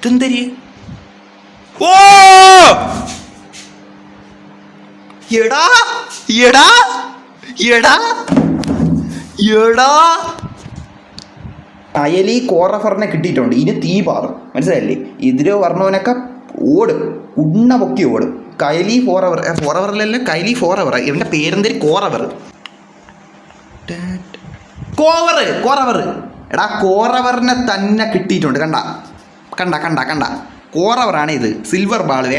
ഇതെന്തരി ഓ! എടാ എടാ എടാ എടാ. അയലി കോറഫറിനെ കിട്ടിയിട്ടുണ്ട്. ഇനി തീ പാറും. മനസ്സിലായില്ലേ? ഇതിലോ വർണവനൊക്കെ ഓടും. ഉണ്ണ പൊക്കി ഓടും. കയലി ഫോറവർ ഫോറവറിലല്ല കൈലി ഫോറവർ. ഇവന്റെ പേരെന്തരി? കോറവർ. കോവർ കോറവർ എടാ കോറവറിനെ തന്നെ കിട്ടിയിട്ടുണ്ട്. കണ്ട. കണ്ട കണ്ട കണ്ട. കോറവറാണ് ഇത്. സിൽവർ ബാളുവേ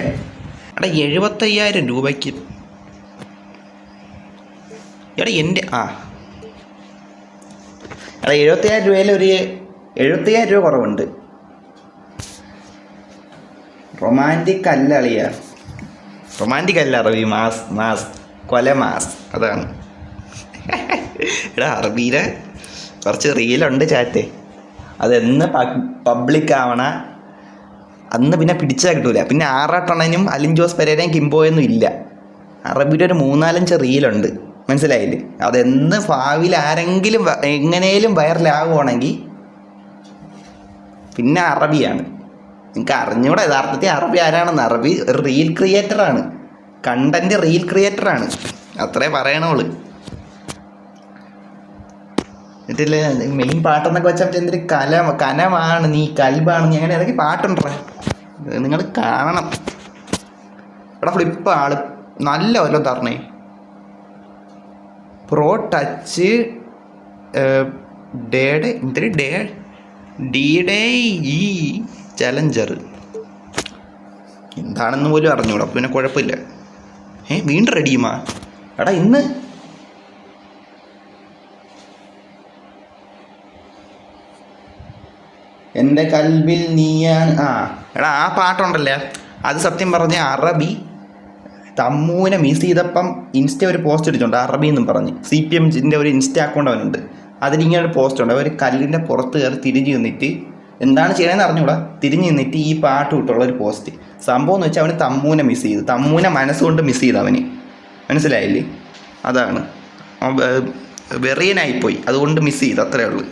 എടാ എഴുപത്തയ്യായിരം രൂപയ്ക്ക്. എടാ എന്റെ ആ. എടാ എഴുപത്തയ്യായിരം രൂപയിൽ ഒരു എഴുപത്തയ്യായിരം രൂപ കുറവുണ്ട്. റൊമാന്റിക് അല്ല അളിയ. റൊമാന്റിക് അല്ല അറബി. Mass mass. കൊല മാസ്. അതാണ്. എടാ അറബിയിലെ കുറച്ച് റീലുണ്ട് ചാറ്റ് അതെന്ന് പബ്ലിക് ആവണ അന്ന് പിന്നെ പിടിച്ചാൽ കിട്ടൂല. പിന്നെ ആറാട്ടണനും അലിൻ ജോസ് പെരേരയും കിംബോയൊന്നും ഇല്ല. അറബിയുടെ ഒരു മൂന്നാലഞ്ച് റീലുണ്ട് മനസ്സിലായില്ലേ? അതെന്ന് ഭാവിയിൽ ആരെങ്കിലും എങ്ങനെയും വൈറലാകുവാണെങ്കിൽ പിന്നെ അറബിയാണ്. നിങ്ങൾക്ക് അറിഞ്ഞൂടെ യഥാർത്ഥത്തിൽ അറബി ആരാണെന്ന്. അറബി റീൽ ക്രിയേറ്ററാണ് കണ്ടന്റ് റീൽ ക്രിയേറ്ററാണ് അത്രേ പറയണോൾ. എന്നിട്ടില്ലേ? മെയിൻ പാട്ടെന്നൊക്കെ വെച്ചാൽ എന്തൊരു കല കനമാണ് നീ കൽബാണ് നീ അങ്ങനെ ഏതൊക്കെ പാട്ടുണ്ടേ നിങ്ങൾ കാണണം. എടാ ഫ്ലിപ്പ് ആൾ. നല്ല വല്ലതും തരണേ. പ്രോ ടച്ച് ഡേഡ് എന്തൊരു day? D day E challenger എന്താണെന്ന് പോലും അറിഞ്ഞൂടാ. പിന്നെ കുഴപ്പമില്ല. ഏ വീണ്ടും റെഡിയുമാ എടാ ഇന്ന് എന്റെ കൽവിൽ നീയാണ് ആ എടാ ആ പാട്ടുണ്ടല്ലേ? അത് സത്യം പറഞ്ഞ അറബി തമ്മൂനെ മിസ് ചെയ്തപ്പം ഇൻസ്റ്റ ഒരു പോസ്റ്റ് ഇട്ടിട്ടുണ്ട് അറബി എന്നും പറഞ്ഞ്. സി പി എമ്മിന്റെ ഒരു ഇൻസ്റ്റ അക്കൗണ്ട് അവനുണ്ട്. അതിലിങ്ങനെ ഒരു പോസ്റ്റ് ഉണ്ട് അവർ കല്ലിന്റെ പുറത്ത് കയറി തിരിഞ്ഞ് നിന്നിട്ട് എന്താണ് ചെയ്യണമെന്ന് അറിഞ്ഞൂടാ? തിരിഞ്ഞ് നിന്നിട്ട് ഈ പാട്ട് വിട്ടുള്ള ഒരു പോസ്റ്റ് സംഭവം എന്ന് വെച്ചാൽ അവന് തമ്മൂനെ മിസ് ചെയ്തു. തമ്മൂനെ മനസ്സുകൊണ്ട് മിസ് ചെയ്തു അവന്. മനസ്സിലായില്ലേ? അതാണ്. വെറിയനായിപ്പോയി. അതുകൊണ്ട് മിസ് ചെയ്തു അത്രേ ഉള്ളൂ.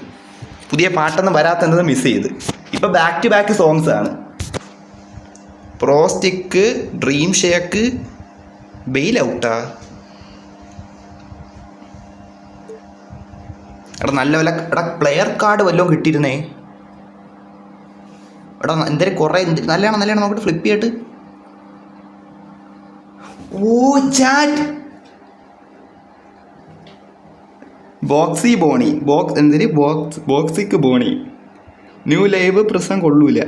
പുതിയ പാട്ടൊന്നും വരാത്തത് മിസ് ചെയ്ത്. ഇപ്പം ബാക്ക് ടു ബാക്ക് സോങ്സ് ആണ്. പ്രോസ്റ്റിക്ക് ഡ്രീം ഷേക്ക് ബെയിൽ ഔട്ടാ. എടാ നല്ല വല്ല എടാ പ്ലെയർ കാർഡ് വല്ലതും കിട്ടിയിരുന്നേ. എടാ എന്തേലും കുറേ എന്ത് നല്ലതാണ് നല്ലതാണ് നോക്കിട്ട് ഫ്ലിപ്പ് ചെയ്തിട്ട് ഓ ചാറ്റ് ബോക്സി ബോണി ബോക്സ് എന്തിന്? ബോക്സ് ബോക്സിക്ക് ബോണി. ന്യൂ ലൈവ് പ്രശ്നം കൊള്ളൂല.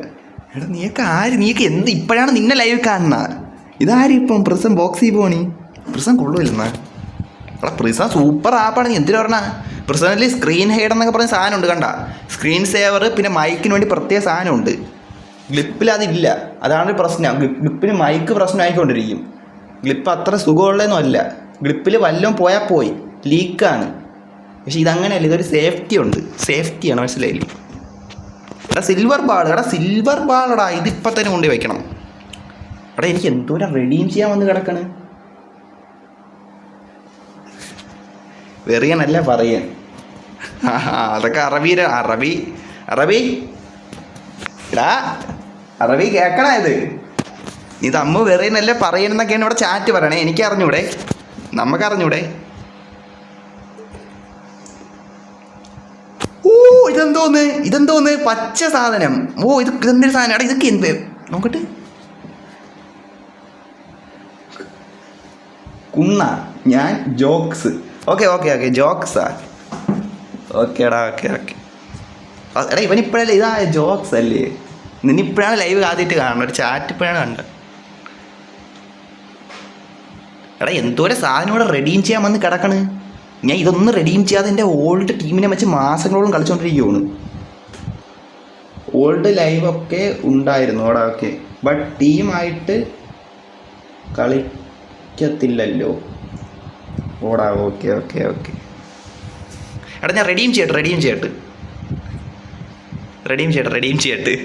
എടാ നീയൊക്കെ ആര്? നീയൊക്കെ എന്ത്? ഇപ്പോഴാണ് നിന്നെ ലൈവ് കാണുന്ന. ഇതാരും ഇപ്പം? പ്രസം ബോക്സി ബോണി പ്രിസം കൊള്ളൂലെന്നാ. എടാ പ്രിസ സൂപ്പർ ആപ്പാണ് നീ എന്തിനു പറഞ്ഞാ? പ്രിസനലി സ്ക്രീൻ ഹൈഡ് എന്നൊക്കെ പറഞ്ഞ സാധനമുണ്ട് കണ്ട? സ്ക്രീൻ സേവർ പിന്നെ മൈക്കിന് വേണ്ടി പ്രത്യേക സാധനമുണ്ട്. ഗ്ലിപ്പിൽ അതില്ല. അതാണ് പ്രശ്നം. ഗ്ലിപ്പിന് മൈക്ക് പ്രശ്നമായിക്കൊണ്ടിരിക്കും ഗ്ലിപ്പ് അത്ര സുഖമുള്ളതെന്നും അല്ല. ഗ്ലിപ്പിൽ വല്ലതും പോയാൽ പോയി. ലീക്കാണ് പക്ഷെ ഇതങ്ങനെയല്ല. ഇതൊരു സേഫ്റ്റി ഉണ്ട്. സേഫ്റ്റിയാണ് മനസ്സിലായില്ലേ? എടാ സിൽവർ ബാൾ എടാ സിൽവർ ബാളടാ ഇതിപ്പോൾ തന്നെ കൊണ്ടുപോയി വയ്ക്കണം എടാ എനിക്ക് എന്തോരം റെഡീം ചെയ്യാൻ വന്ന് കിടക്കണ്? വെറിയനല്ല പറയാൻ. അതൊക്കെ അറബിയുടെ അറബി അറബി. എടാ അറബി കേൾക്കണേ ഇത്? ഇത് അമ്മ വെറിയനല്ലേ പറയണെന്നൊക്കെയാണ് ഇവിടെ ചാറ്റ് പറയണേ. എനിക്ക് അറിഞ്ഞൂടെ ഇതെന്തോന്ന്? ഇതെന്തോന്ന്? പച്ച സാധനം. ഓ ഇത് ഇതെന്തൊരു സാധനം? എടാ ഇതൊക്കെ എന്ത്? നോക്കട്ടെ. കുന്ന ഞാൻ ജോക്സ്. Okay okay okay. ജോക്സാ. ഓക്കേടാ ഓക്കെ ഓക്കെ. എടാ ഇവൻ ഇപ്പോഴല്ലേ ഇതാ ജോക്സ് അല്ലേ? നിന്നിപ്പോഴാണ് ലൈവ് ആദ്യമായിട്ട് കാണുന്നത്. ഒരു ചാറ്റ് ഇപ്പോഴാണ് കണ്ടത്. എടാ എന്തോരം സാധനം ഇവിടെ റെഡീം ചെയ്യാൻ വന്ന് കിടക്കണ്? ഞാൻ ഇതൊന്നും റെഡീം ചെയ്യാതെ എന്റെ ഓൾഡ് ടീമിനെ വെച്ച് മാസങ്ങളോളം കളിച്ചുകൊണ്ടിരിക്കുകയാണ് ഓൾഡ് ലൈവൊക്കെ ഉണ്ടായിരുന്നു അവിടെ ഒക്കെ. ബട്ട് ടീമായിട്ട് കളിക്കത്തില്ലല്ലോ. ഓടാ ഓക്കെ ഓക്കെ ഓക്കെ എടാ ഞാൻ റെഡീം ചെയ്യട്ടെ റെഡീം ചെയ്യട്ടെ. റെഡീം ചെയ്യട്ടെ റെഡീം ചെയ്യട്ടെ.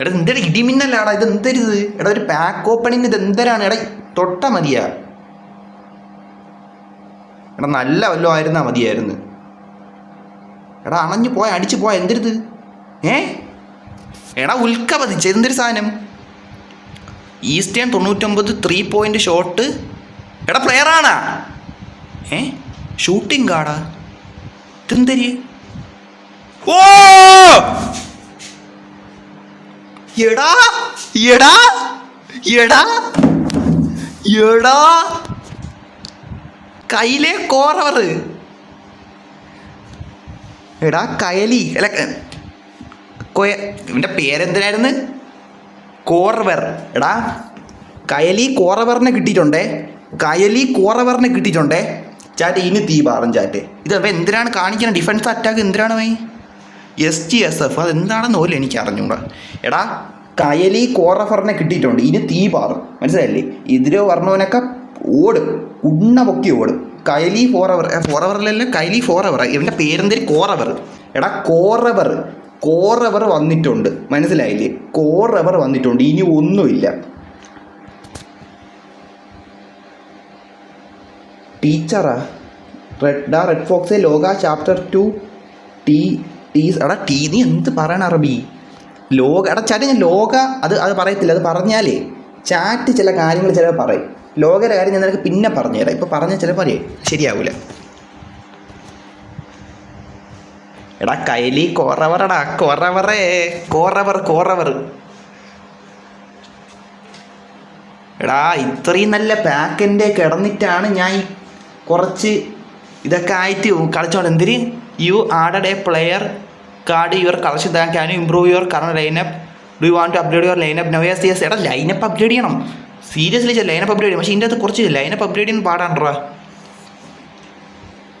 എടാ എന്തൊരു ഇടിമിന്നലാടാ? ഇത് എന്തരുത് എടാ ഒരു പാക്ക് ഓപ്പണിങ് ഇത് എന്തരാണ്? എടാ തൊട്ട മതിയാ. എടാ നല്ല വല്ലോ ആയിരുന്നാ മതിയായിരുന്നു. എടാ അണഞ്ഞു പോയ അടിച്ചു പോയ എന്തരുത്? ഏ? എടാ ഉൽക്ക പതിച്ച് എന്തൊരു സാധനം? ഈസ്റ്റേൺ തൊണ്ണൂറ്റൊമ്പത് ത്രീ പോയിന്റ് ഷോട്ട് എടാ പ്ലെയറാണാ ഏ? ഷൂട്ടിംഗ് കാടാ ഇതെന്തരി? ഓ! എടാ എടാ എടാ എടാ. കയ്യിലെ കോറവർ എടാ കയലി. അല്ല കൊയ ഇവന്റെ പേരെന്തിനായിരുന്നു? കോറവർ. എടാ കയലി കോറവറിനെ കിട്ടിയിട്ടുണ്ടേ? കയലി കോറവറിനെ കിട്ടിയിട്ടുണ്ടേ? ചാറ്റ് ഇനി തീ പാറും ചാറ്റ്. ഇത് അപ്പം എന്തിനാണ് കാണിക്കുന്നത് ഡിഫൻസ് അറ്റാക്ക് എന്തിനാണ് why S G S F അതെന്താണെന്ന് പോലും എനിക്ക് അറിഞ്ഞുകൂടാ എടാ കയലി കോറഫറിനെ കിട്ടിയിട്ടുണ്ട്. ഇനി തീ പാറും. മനസ്സിലായില്ലേ? ഇതിൽ പറഞ്ഞവനൊക്കെ ഓടും. ഉണ്ണ പൊക്കി ഓടും. കയലി ഫോറവർ ഫോറവറിലല്ല കയലി ഫോറവർ. ഇവന്റെ പേരെന്തേരി? കോറവർ. എടാ കോറവർ. കോറവർ വന്നിട്ടുണ്ട്. മനസ്സിലായില്ലേ? കോറവർ വന്നിട്ടുണ്ട്. ഇനി ഒന്നുമില്ല. ടീച്ചറാ. റെഡ് ഡാ red fox Loka chapter two tea ടീ എടാ ടീ നീ എന്ത് പറയണ അറബി? ലോക എടാ ചാറ്റ് ഞാൻ ലോക അത് അത് പറയത്തില്ല അത് പറഞ്ഞാലേ. ചാറ്റ് ചില കാര്യങ്ങൾ ചിലപ്പോൾ പറയും. ലോകയുടെ കാര്യം ഞാൻ നിനക്ക് പിന്നെ പറഞ്ഞുതരാം ഇപ്പം പറഞ്ഞാൽ ചിലപ്പോൾ പറയേ. ശരിയാവൂല. എടാ കൈലി കോറവറടാ കോറവറേ കോറവർ കോറവർ. എടാ ഇത്രയും നല്ല പാക്കന്റെ കിടന്നിട്ടാണ് ഞാൻ ഈ കുറച്ച് ഇതൊക്കെ ആയിട്ട് കളിച്ചോണ്ട്. എന്തിന്? You added a player card your collection then can you improve your current lineup do you want to upgrade your lineup no yes എടാ ലൈനപ്പ് അപ്ഗ്രേഡ് ചെയ്യണം. സീരിയസ്ലി ലൈനപ്പ് അപ്ഗ്രേഡ് ചെയ്യും പക്ഷേ ഇതിന്റെ കുറച്ച് ലൈനപ്പ് അപ്ഗ്രേഡ് ചെയ്യുന്ന പാടാണ്ടാ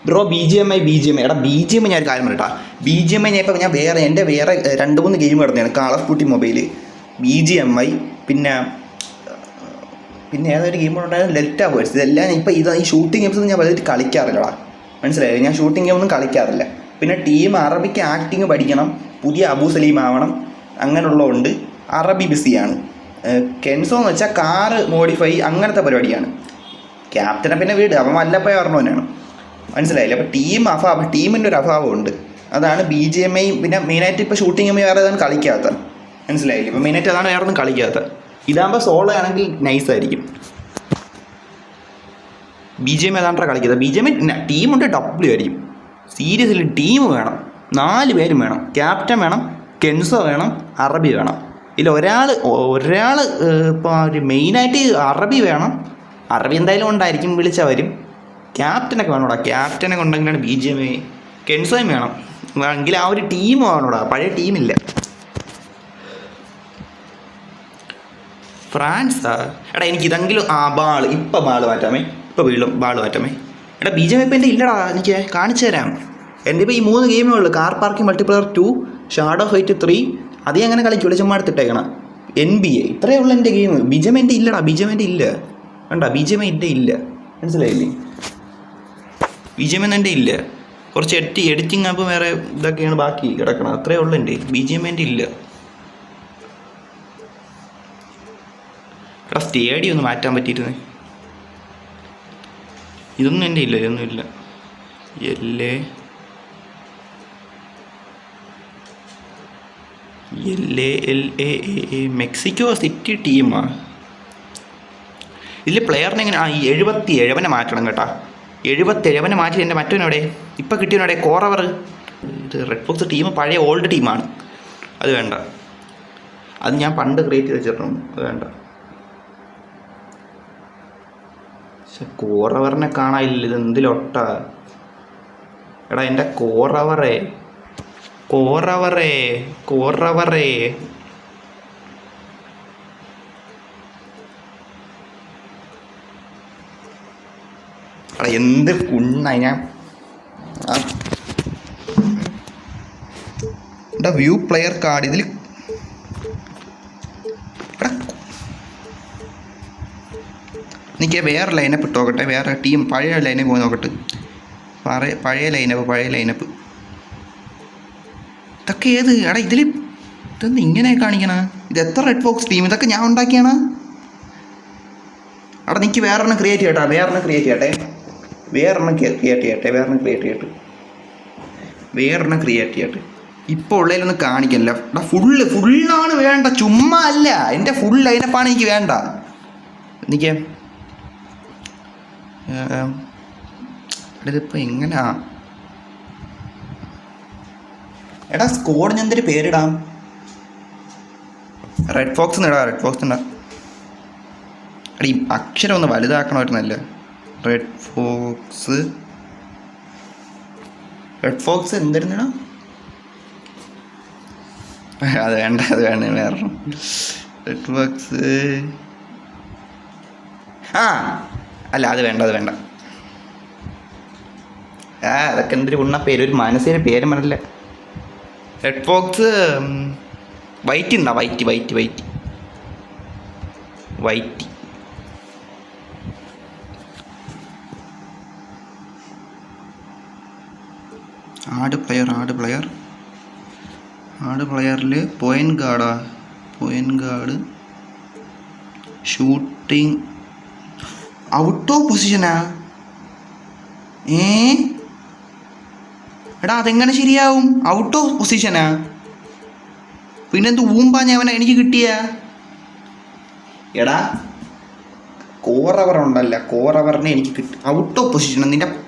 bro B G M I B G M I എടാ B G M I ഞാൻ ഒരു കാര്യം പറയട്ടാ ബി ജി എം ഐ ഞാൻ ഇപ്പം ഞാൻ വേറെ എന്റെ വേറെ രണ്ട് മൂന്ന് game കിടന്നതാണ് call of duty mobile B G M I പിന്നെ പിന്നെ ഏതൊരു ഗെയിം ഉണ്ടായിരുന്നു ലെറ്റ വേഴ്സ് ഇതെല്ലാം ഇപ്പം ഇത് ഈ ഷൂട്ടിംഗ് ഗെയിംസ് ഞാൻ വലുതായിട്ട് കളിക്കാറില്ലടാ. മനസ്സിലായോ? ഞാൻ ഷൂട്ടിംഗ് ഗെയിം ഒന്നും കളിക്കാറില്ല. പിന്നെ ടീം അറബിക്ക് ആക്ടിങ് പഠിക്കണം. പുതിയ അബു സലീം ആവണം. അങ്ങനെയുള്ളതുകൊണ്ട് അറബി ബിസിയാണ് കെൻസോ എന്ന് വെച്ചാൽ കാറ് മോഡിഫൈ അങ്ങനത്തെ പരിപാടിയാണ്. ക്യാപ്റ്റനെ പിന്നെ വീട്. അവൻ വല്ലപ്പോയ പറഞ്ഞവനാണ് മനസ്സിലായില്ലേ? അപ്പോൾ ടീം അഭാവം ടീമിന്റെ ഒരു അഭാവമുണ്ട് അതാണ് ബി ജി എം ഐ പിന്നെ മെയിനായിട്ട് ഇപ്പോൾ ഷൂട്ടിംഗ് എം വേറെ ഏതാണ് കളിക്കാത്ത. മനസ്സിലായില്ലേ? ഇപ്പോൾ മെയിനായിട്ട് അതാണ് വേറെ ഒന്നും കളിക്കാത്ത. ഇതാകുമ്പോൾ സോളോ ആണെങ്കിൽ നൈസായിരിക്കും ബി ജി എം ഏതാണ്ടാണ് കളിക്കുന്നത് ബി ജി എം ടീമുണ്ട് ഡബ്ല്യു ആയിരിക്കും. സീരിയസ്ലി ടീം വേണം നാല് പേരും വേണം ക്യാപ്റ്റൻ വേണം കെൻസോ വേണം അറബി വേണം. ഇല്ല ഒരാൾ ഒരാൾ ഇപ്പോൾ ഒരു മെയിനായിട്ട് അറബി വേണം. അറബി എന്തായാലും ഉണ്ടായിരിക്കും വിളിച്ചാൽ വരും. ക്യാപ്റ്റനൊക്കെ വേണോടാ ക്യാപ്റ്റനൊക്കെ ഉണ്ടെങ്കിലാണ് ബി ജി എം ഐ കെൻസോയും വേണം. എങ്കിൽ ആ ഒരു ടീം വേണോടാ പഴയ ടീമില്ല ഫ്രാൻസ് എടാ എനിക്ക് ഇതെങ്കിലും ആ ബാൾ ഇപ്പം ബാൾ മാറ്റാമേ? ഇപ്പം വീണ്ടും ബാൾ മാറ്റാമേ? എടാ ബി ജെ ഇപ്പം എന്റെ ഇല്ലടാ എനിക്ക് കാണിച്ചു തരാം. എന്റെ ഇപ്പോൾ ഈ മൂന്ന് ഗെയിമേ ഉള്ളൂ? Car parking multiplayer two shadow fight three അതേ അങ്ങനെ കളിക്കുള്ളൂ ചുമ്മാ എടുത്തിട്ടേക്കണം. എൻ ബി എ ഇത്രയേ ഉള്ളൂ എന്റെ ഗെയിം ബിജം എന്റെ ഇല്ലടാ ബിജം എന്റെ ഇല്ല. വേണ്ട ബിജം എന്റെ ഇല്ല. മനസ്സിലായില്ലേ? ബിജം എന്റെ ഇല്ല. കുറച്ച് എഡി എഡിറ്റിംഗ് ആപ്പ് വേറെ ഇതൊക്കെയാണ് ബാക്കി കിടക്കണം. അത്രയേ ഉള്ളൂ എന്റെ ബി ജെ എന്റെ ഇല്ല. എടാ സ്റ്റേഡിയം ഒന്ന് മാറ്റാൻ പറ്റിയിരുന്നേ. ഇതൊന്നും എന്റെ ഇല്ല ഇതൊന്നും ഇല്ല. എല്ലേ? L A L A A Mexico City ടീമാ? ഇതിൽ പ്ലെയറിനെ എങ്ങനെ ആ എഴുപത്തി ഏഴവനെ മാറ്റണം കേട്ടാ. എഴുപത്തി ഏഴവനെ മാറ്റി എന്റെ മറ്റവനോടെ ഇപ്പം കിട്ടിയവനോടെ കോറവർ ഇത് റെഡ് ബോക്സ് ടീം പഴയ ഓൾഡ് ടീമാണ് അത് വേണ്ട. അത് ഞാൻ പണ്ട് ക്രിയേറ്റ് ചെയ്ത് വെച്ചിട്ടുണ്ട് അത് വേണ്ട. പക്ഷെ കോറവറിനെ കാണാനില്ല ഇത് എന്തിലൊട്ട എടാ എന്റെ കോറവറേ കോറവറേ കോറവറേ എടാ എന്ത് കുണ്ണായി ഞാൻ. എടാ വ്യൂ പ്ലെയർ കാർഡ് ഇതിൽ എനിക്ക് വേറെ ലൈനപ്പ് ഇട്ട് നോക്കട്ടെ. വേറെ ടീം പഴയ ലൈനപ്പ് പോയി നോക്കട്ടെ. പഴയ ലൈനപ്പ് പഴയ ലൈനപ്പ് ഇതൊക്കെ ഏത്? എടാ ഇതിൽ ഇതൊന്നും ഇങ്ങനെ കാണിക്കണ. ഇത് എത്ര റെഡ് ബോക്സ് ടീം ഇതൊക്കെ ഞാൻ ഉണ്ടാക്കിയാണ്. അവിടെ എനിക്ക് വേറെ എണ്ണം ക്രിയേറ്റ് ചെയ്യട്ടെ. വേറെ എണ്ണം ക്രിയേറ്റ് ചെയ്യട്ടെ. വേറെ എണ്ണം ക്രിയേറ്റ് ചെയ്യട്ടെ. വേറെ എണ്ണം ക്രിയേറ്റ് ചെയ്യട്ടെ. വേറൊരെണ്ണം ക്രിയേറ്റ് ചെയ്യട്ടെ. ഇപ്പോൾ ഉള്ളതിലൊന്നും കാണിക്കണില്ല എടാ ഫുള്ള് ഫുള്ളാണ് വേണ്ട. ചുമ്മാ അല്ല. എന്റെ ഫുൾ ലൈനപ്പാണ് എനിക്ക് വേണ്ട. എനിക്ക് ഇതിപ്പോൾ എങ്ങനെയാ എടാ സ്കോഡ് സ്കോഡിന് എന്തൊരു പേരിടാം? റെഡ് ഫോക്സ് ഇടാ റെഡ് ഫോക്സ് ഇടാ. അക്ഷരം ഒന്ന് വലുതാക്കണമായിരുന്നല്ലേ റെഡ് ഫോക്സ് റെഡ് ഫോക്സ് എന്തായിരുന്നു അത് വേണ്ട അത് വേണ്ട വേറെ റെഡ് ഫോക്സ് ആ അല്ല അത് വേണ്ട അത് വേണ്ട. ആ അതൊക്കെ എന്തൊരു ഉണ്ണ പേര് ഒരു മനസ്സിന് പേര് പറഞ്ഞില്ല റെഡ് ഫോക്സ് വൈറ്റ് ഉണ്ടോ? White white white white add player add player add പ്ലെയറിൽ point ഗാർഡാ point guard shooting out of പൊസിഷനാ ഏ? എടാ അതെങ്ങനെ ശരിയാവും? ഔട്ട് ഓഫ് പൊസിഷനാ പിന്നെന്ത് അവനെ എനിക്ക് കിട്ടിയ? എടാ കോറവർ ഉണ്ടല്ല കോറവറിനെ എനിക്ക് കിട്ടി. ഔട്ട് ഓഫ് പൊസിഷൻ നിന്റെ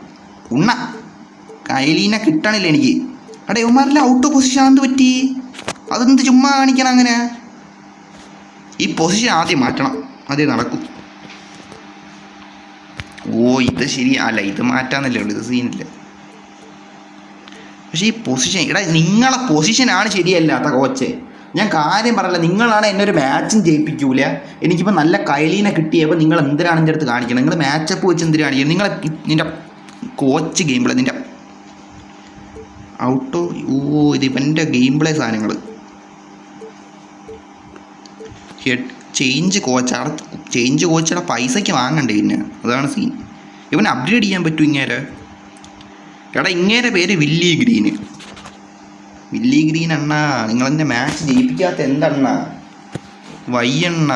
ഉണ്ണ. കൈലീനെ കിട്ടണില്ല എനിക്ക്. എടാ ഇവന്മാരെല്ലാം ഔട്ട് ഓഫ് പൊസിഷൻ എന്ത് പറ്റി? അതെന്ത് ചുമ്മാ കാണിക്കണം അങ്ങനെ? ഈ പൊസിഷൻ ആദ്യം മാറ്റണം. അതേ നടക്കും. ഓ ഇത് ശരി. അല്ല ഇത് മാറ്റാന്നല്ലേ ഉള്ളൂ. ഇത് സീനില്ല. പക്ഷേ ഈ പൊസിഷൻ എടാ നിങ്ങളെ പൊസിഷനാണ് ശരിയല്ലാത്ത കോച്ച്. ഞാൻ കാര്യം പറയല്ല നിങ്ങളാണ് എന്നെ ഒരു മാച്ചും ജയിപ്പിക്കൂല. എനിക്കിപ്പോൾ നല്ല കൈലീനെ കിട്ടിയപ്പോൾ നിങ്ങൾ എന്തിനാണ് എന്റെ അടുത്ത് കാണിക്കണം? നിങ്ങൾ മാച്ചപ്പ് വെച്ച് എന്തിനാണ് കാണിക്കണം? നിങ്ങളെ നിന്റെ കോച്ച് ഗെയിം പ്ലേ നിന്റെ ഔട്ടോ ഓ ഇത് ഇവന്റെ ഗെയിം പ്ലേ സാധനങ്ങൾ ചേഞ്ച് കോച്ച് അവിടെ ചേഞ്ച് കോച്ചുടെ പൈസയ്ക്ക് വാങ്ങണ്ടേ ഇന്ന്? അതാണ് സീൻ ഇവൻ അപ്ഗ്രേഡ് ചെയ്യാൻ പറ്റും ഇങ്ങേരെ? എടാ ഇങ്ങേരെ പേര് വില്ലി ഗ്രീന്. വില്ലി ഗ്രീൻ അണ്ണാ നിങ്ങളെന്നെ മാച്ച് ജയിപ്പിക്കാത്ത എന്തണ്ണ? വയ്യണ്ണ.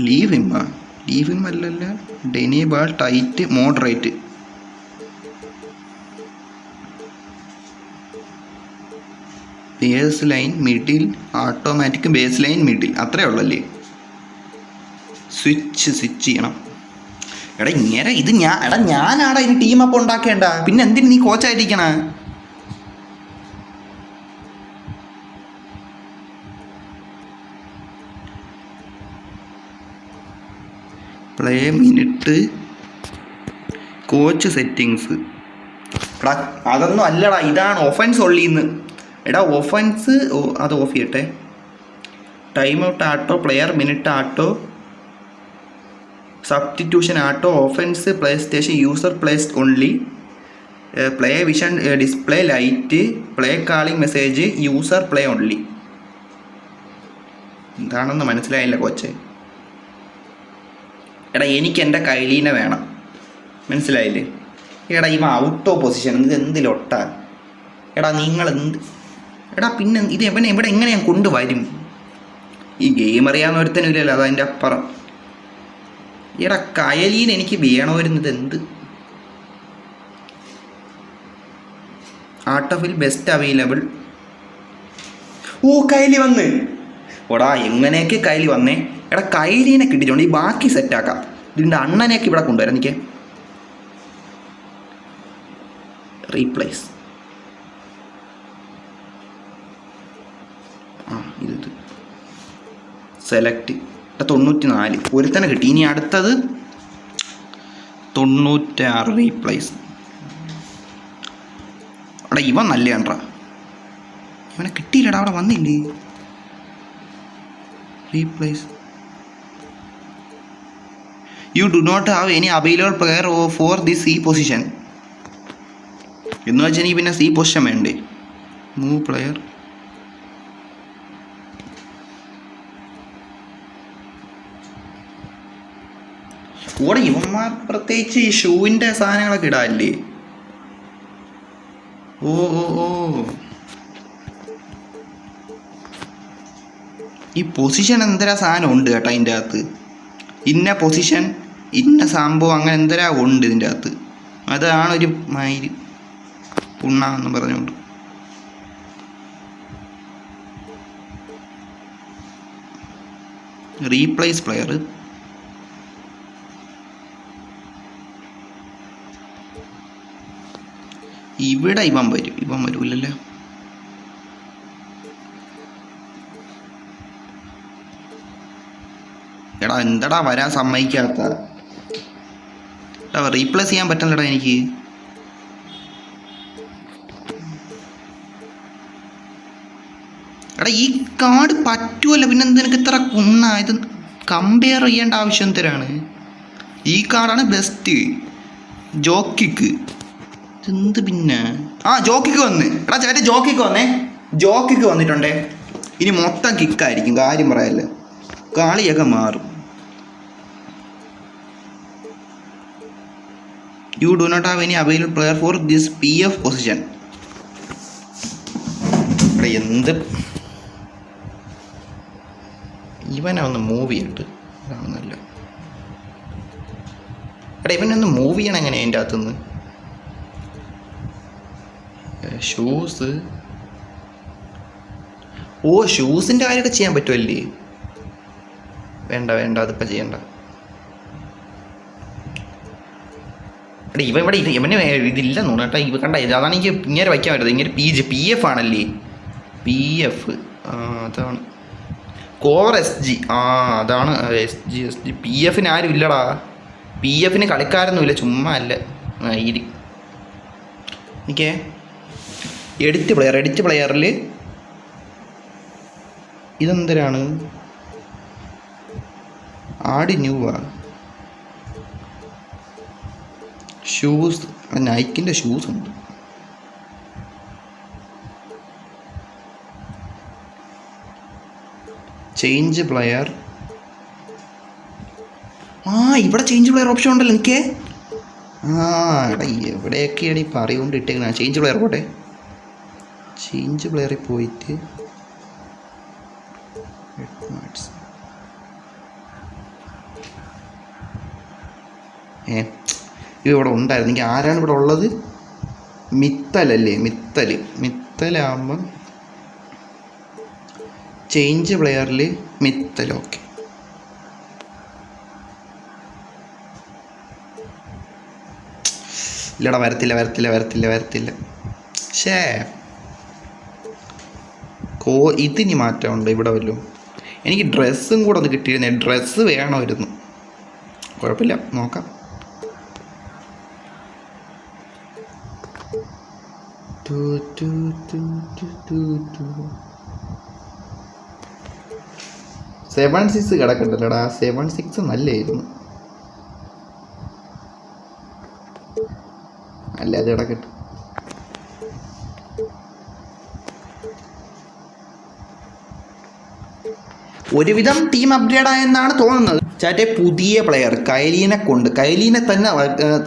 ലീവ് ഹിമ്മ leave മല്ലല്ല deny ball tight moderate baseline middle automatic baseline middle അത്രേ ഉള്ളല്ലേ? സ്വിച്ച് സ്വിച്ച് ചെയ്യണം. എടാ ഇങ്ങനെ ഇത് ഞാൻ എടാ ഞാനാടാ ഇനി ടീം അപ്പ് ഉണ്ടാക്കേണ്ട. പിന്നെ എന്തിന് നീ കോച്ചായിട്ടിരിക്കണ പ്ലേ മിനിറ്റ് കോച്ച് സെറ്റിങ്സ്. എടാ അതൊന്നും അല്ലടാ ഇതാണ് ഒഫൻസ് ഉള്ളീന്ന് എടാ ഒഫൻസ് അത് ഓഫ് ചെയ്യട്ടെ. Time out auto player minute auto. Substitution auto offence play station user plays only play vision display light play calling message user play only എന്താണെന്ന് മനസ്സിലായില്ല കോച്ചെ. എടാ എനിക്ക് എന്റെ കൈലീനെ വേണം. മനസ്സിലായില്ലേ? എടാ ഇവ ഔട്ട് ഓഫ് പൊസിഷൻ ഇത് എന്തിലൊട്ടാ എടാ നിങ്ങൾ എന്ത്? എടാ പിന്നെ ഇത് എവനെ ഇവിടെ എങ്ങനെ ഞാൻ കൊണ്ടുവരും? ഈ ഗെയിം അറിയാവുന്ന ഒരുത്തനും ഇല്ലല്ലോ അതതിന്റെ അപ്പുറം. എടാ കയലീൻ എനിക്ക് വേണമായിരുന്നത് എന്ത്? ആർട്ട് ഓഫിൽ ബെസ്റ്റ് അവൈലബിൾ ഓ കയലി വന്ന്. ഓടാ എങ്ങനെയൊക്കെ കയലി വന്നേ? എടാ കൈലീനെ കിട്ടിയിട്ടുണ്ട്. ഈ ബാക്കി സെറ്റാക്കാം ഇതിന്റെ അണ്ണനെയൊക്കെ ഇവിടെ കൊണ്ടുവരാം. എനിക്ക് റീപ്ലേസ് ആ ഇത് ഇത്. സെലക്ട് തൊണ്ണൂറ്റി നാല് ഒരുത്തനെ കിട്ടി. ഇനി അടുത്തത് തൊണ്ണൂറ്റാറ് റീപ്ലേസ് അവിടെ ഇവൻ നല്ല കണ്ടാ ഇവനെ കിട്ടിയില്ലടാ അവിടെ വന്നില്ലേ? Replace you do not have any available player for this C position എന്ന് വെച്ചാൽ എനിക്ക് പിന്നെ സി പൊസിഷൻ വേണ്ടേ? മൂവ് പ്ലെയർ കൂടെ ഇവന്മാർ പ്രത്യേകിച്ച് ഈ ഷൂവിന്റെ സാധനങ്ങളൊക്കെ ഇടാല്ലേ ഓ ഓ ഓ. ഈ പൊസിഷൻ എന്തരാ സാധനം ഉണ്ട് കേട്ടോ അതിന്റെ അകത്ത്? ഇന്ന പൊസിഷൻ ഇന്ന സംഭവം അങ്ങനെ എന്തരാ ഉണ്ട് ഇതിന്റെ അകത്ത്? അതാണ് ഒരു പുണ്ണ എന്ന് പറഞ്ഞുകൊണ്ട്. റീപ്ലേസ് പ്ലെയർ ഇവിടെ ഇവൻ വരും ഇവൻ വരൂലല്ലോ? എടാ എന്തടാ വരാൻ സമ്മതിക്കാത്ത? റീപ്ലേസ് ചെയ്യാൻ പറ്റില്ലടാ എനിക്ക്. എടാ ഈ കാർഡ് പറ്റുമല്ലോ പിന്നെ നിനക്ക് ഇത്ര കുണ്ണ? ഇത് കമ്പയർ ചെയ്യേണ്ട ആവശ്യം എന്തിനാണ്? ഈ കാർഡാണ് ബെസ്റ്റ് ജോക്കിക്ക്. എന്ത് പിന്നെ? ആ ജോക്കിക്ക് വന്ന്. എടാ ചേട്ടൻ ജോക്കിക്ക് വന്നേ. ജോക്കിക്ക് വന്നിട്ടുണ്ടേ. ഇനി മൊത്തം കിക്കായിരിക്കും കാര്യം പറയല്ലേ. കളിയൊക്കെ മാറും. you do not have any available player for this PF position. എന്ത്? ഇവനൊന്ന് മൂവ് ചെയ്യട്ട് കാണുന്നില്ല എടാ ഇവനൊന്ന് മൂവ് ചെയ്യണം എങ്ങനെ എന്റെ അകത്തുനിന്ന്? ഷൂസ് ഓ ഷൂസിന്റെ കാര്യമൊക്കെ ചെയ്യാൻ പറ്റുമല്ലേ വേണ്ട വേണ്ട അതിപ്പോൾ ചെയ്യണ്ട. എടാ ഇവ ഇവിടെ ഇത് ഇവന് ഇതില്ല നോണേട്ടാ ഇവ കണ്ട അതാണ് എനിക്ക് ഇങ്ങനെ വയ്ക്കാൻ പറ്റത് ഇങ്ങനെ പി ജി പി എഫ് ആണല്ലേ? പി എഫ് അതാണ്. കോർ എസ് ജി ആ അതാണ് S G S G P എഫിന് ആരും ഇല്ലടാ. പി എഫിന് കളിക്കാരൊന്നുമില്ല ചുമ്മാ അല്ല. ഇരി. എനിക്ക് എഡിറ്റ് പ്ലെയർ എഡിറ്റ് പ്ലെയറിൽ ഇതെന്തരാണ് ആടി ന്യൂവാ. ഷൂസ് നൈക്കിന്റെ ഷൂസ് ഉണ്ട്. ചേഞ്ച് പ്ലെയർ ആ ഇവിടെ ചേഞ്ച് പ്ലെയർ ഓപ്ഷൻ ഉണ്ടല്ലോ എനിക്ക് ആ എടാ എവിടെയൊക്കെയാണ് ഈ പറയുകൊണ്ട് ഇട്ടേക്കുന്നത് ചേഞ്ച് പ്ലെയർ പോട്ടെ ചേഞ്ച് പ്ലെയറിൽ പോയിട്ട്. ഏ ഇവിടെ ഉണ്ടായിരുന്നു. എനിക്ക് ആരാണ് ഇവിടെ ഉള്ളത്? മിത്തലല്ലേ? മിത്തൽ മിത്തലാകുമ്പം ചേഞ്ച് പ്ലെയറിൽ മിത്തൽ ഓക്കെ ഇല്ലടാ വരത്തില്ല വരത്തില്ല വരത്തില്ല വരത്തില്ല. ഷേ കോ ഇതിനി മാറ്റമുണ്ട് ഇവിടെ വല്ലതും? എനിക്ക് ഡ്രസ്സും കൂടെ ഒന്ന് കിട്ടിയിരുന്നേ. ഡ്രസ്സ് വേണമായിരുന്നു. കുഴപ്പമില്ല. നോക്കാം two, two, two, two, two, two. Seven six കിടക്കണ്ടല്ലോടാ. Seven six നല്ലായിരുന്നു. അല്ല അത് കിടക്കട്ടെ ഒരുവിധം ടീം അപ്ഗ്രേഡ് ആയെന്നാണ് തോന്നുന്നത്. ചാറ്റെ പുതിയ പ്ലെയർ കൈലീനെ കൊണ്ട്. കൈലീനെ തന്നെ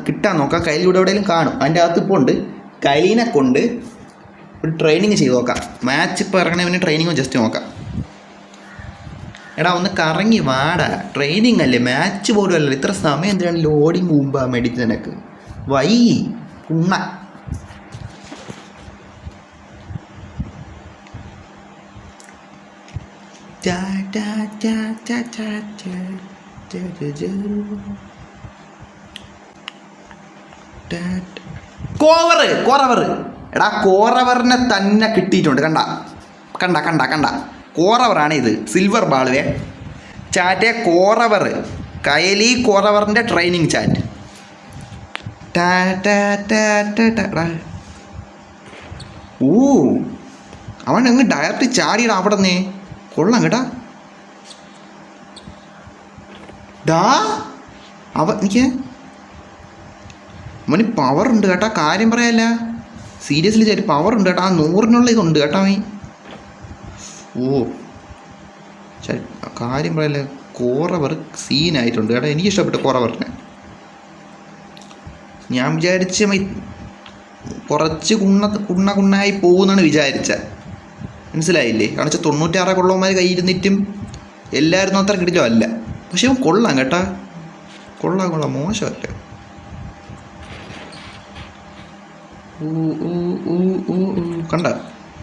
കിട്ടാൻ നോക്കാം. കൈലി ഇവിടെ എവിടെയെങ്കിലും കാണും. അതിന്റെ അകത്ത് ഇപ്പോൾ ഉണ്ട്. കൈലീനെ കൊണ്ട് ഒരു ട്രെയിനിങ് ചെയ്ത് നോക്കാം. മാച്ച് ഇപ്പോൾ ഇറങ്ങണവന് ട്രെയിനിങ് ജസ്റ്റ് നോക്കാം. എടാ ഒന്ന് കറങ്ങി വാടാ. ട്രെയിനിങ് അല്ലേ? മാച്ച് പോലും അല്ലല്ലോ. ഇത്ര സമയം എന്തിനാണ് ലോഡിങ് മുമ്പാ മെഡിസിനൊക്കെ വൈ കുണ്ണ da. കോവർ കോറവർ എടാ കോറവറിനെ തന്നെ കിട്ടിയിട്ടുണ്ട്. കണ്ട കണ്ട കണ്ട കണ്ട. കോറവറാണ് ഇത്. സിൽവർ ബാളുവേ ചാറ്റെ കോറവർ കയലി കോറവറിന്റെ ട്രെയിനിങ് ചാറ്റ് ടാ, ടാ, ടാ. ഓ അവൻ അങ്ങ് ഡയറക്റ്റ് ചാടിയിടാ അവിടെ നിന്നേ കൊള്ളാം കേട്ടാ. ഡാ അവ എനിക്ക് അവന് പവർ ഉണ്ട് കേട്ടാ. കാര്യം പറയാല്ല. സീരിയസ്ലി ചേട്ടൻ പവർ ഉണ്ട് കേട്ടാ. ആ നൂറിനുള്ള ഇതുണ്ട് കേട്ടാ മീ ഓ. കാര്യം പറയല്ല. കോറവർ സീനായിട്ടുണ്ട് കേട്ടാ. എനിക്ക് ഇഷ്ടപ്പെട്ടു കോറവറിനെ ഞാൻ വിചാരിച്ച കുറച്ച് കുണ്ണ കുണ്ണ കുണ്ണായി പോകുന്നാണ് വിചാരിച്ച. മനസ്സിലായില്ലേ? കാരണം വെച്ചാൽ തൊണ്ണൂറ്റാറ് കൊള്ളവന്മാർ കയ്യിരുന്നിട്ടും എല്ലാവരും അത്ര കിട്ടിലോ അല്ല. പക്ഷെ കൊള്ളാം കേട്ടാ. കൊള്ളാം കൊള്ളാം. മോശമല്ല. കണ്ട.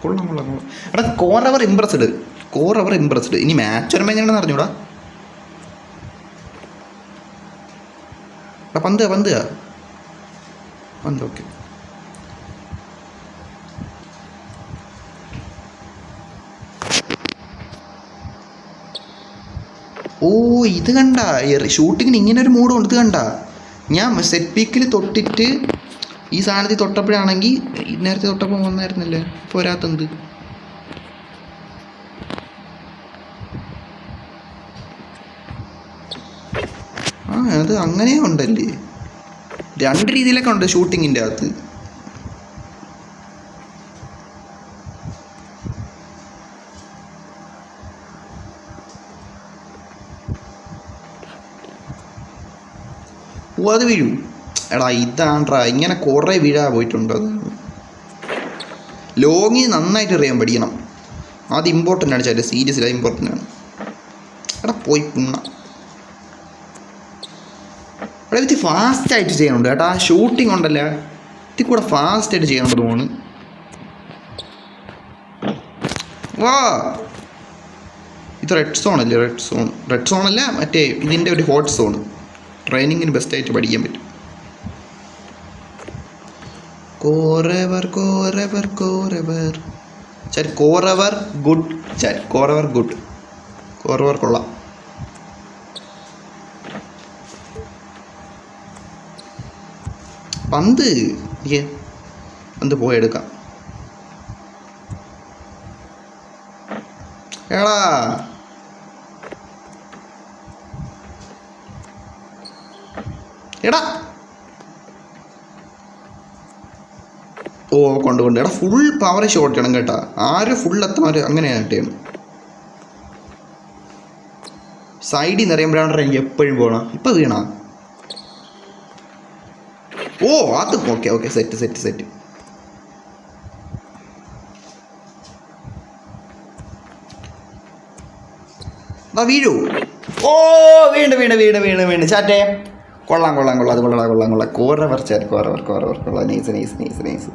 കൊള്ളാം കൊള്ളാം കൊള്ളാം. എടാ കോർ അവർ ഇമ്പ്രസ്ഡ് കോർ അവർ ഇമ്പ്രസ്ഡ് ഇനി മാച്ച് വരുമ്പോൾ എങ്ങനെയാണെന്ന് അറിഞ്ഞൂടാ? പന്ത് പന്ത്. പന്ത് ഓക്കെ ഓ ഇത് കണ്ട. ഷൂട്ടിങ്ങിന് ഇങ്ങനെ ഒരു മൂഡ് ഇത് കണ്ട. ഞാൻ സെറ്റ് പീക്കിൽ തൊട്ടിട്ട് ഈ സാധനത്തിൽ തൊട്ടപ്പോഴാണെങ്കിൽ നേരത്തെ തൊട്ടപ്പോൾ വന്നായിരുന്നല്ലേ? പോരാത്തെന്ത് ആ അത് അങ്ങനെ ഉണ്ടല്ലേ? രണ്ട് രീതിയിലൊക്കെ ഉണ്ട് ഷൂട്ടിങ്ങിന്റെ അകത്ത്. ഓ അത് വീഴും. എടാ ഇതാണ്ട്രാ. ഇങ്ങനെ കുറേ വീഴാ പോയിട്ടുണ്ട്. ലോങ്ങി നന്നായിട്ട് എറിയാൻ പഠിക്കണം. അത് ഇമ്പോർട്ടന്റ് ആണ് ചേട്ടാ സീരിയസ് അത് ഇമ്പോർട്ടന്റ് ആണ്. എടാ പോയി പുണ്ണ. എടാ ഇത് ഫാസ്റ്റായിട്ട് ചെയ്യണുണ്ട് കേട്ടാ. ഷൂട്ടിംഗ് ഉണ്ടല്ലോ. ഇത് കൂടെ ഫാസ്റ്റായിട്ട് ചെയ്യണുണ്ട് തോന്നുന്നു. വാ. ഇത് റെഡ് സോൺ അല്ലേ? റെഡ് സോൺ റെഡ് സോൺ അല്ല മറ്റേ ഇതിന്റെ ഒരു ഹോട്ട് സോൺ ട്രെയിനിങ്ങിന് ബെസ്റ്റായിട്ട് പഠിക്കാൻ പറ്റും. കോറവർ കോറവർ കോറവർ. ശരി കോറവർ ഗുഡ്. ശരി കോറവർ ഗുഡ്. കോറവർ കൊള്ളാം. പന്ത്. ഏ പന്ത് പോയെടുക്കാം എടാ. എടാ ഓ കൊണ്ട് കൊണ്ട് എടാ ഫുൾ പവർ ഷോട്ട് ചെയ്യണം കേട്ടാ. ആര് ഫുൾ എത്തണവർ അങ്ങനെയാണ് ചെയ്യണം സൈഡിൽ നിന്ന് അറിയുമ്പോഴാണ് എനിക്ക് എപ്പോഴും പോകണം ഇപ്പം വീണ? ഓ അത് okay okay set set set വീഴൂ. Oh വീണ് വീണ് വീണ് വീണ് വീണ്. ചാറ്റേ. കൊള്ളാം കൊള്ളാം കൊള്ളാം. അത് കൊള്ളാം കൊള്ളാം കൊള്ളാം. കോറവർ ചാറ്റ് കോറവർ കോറവർ കൊള്ളാം. Nice nice nice nice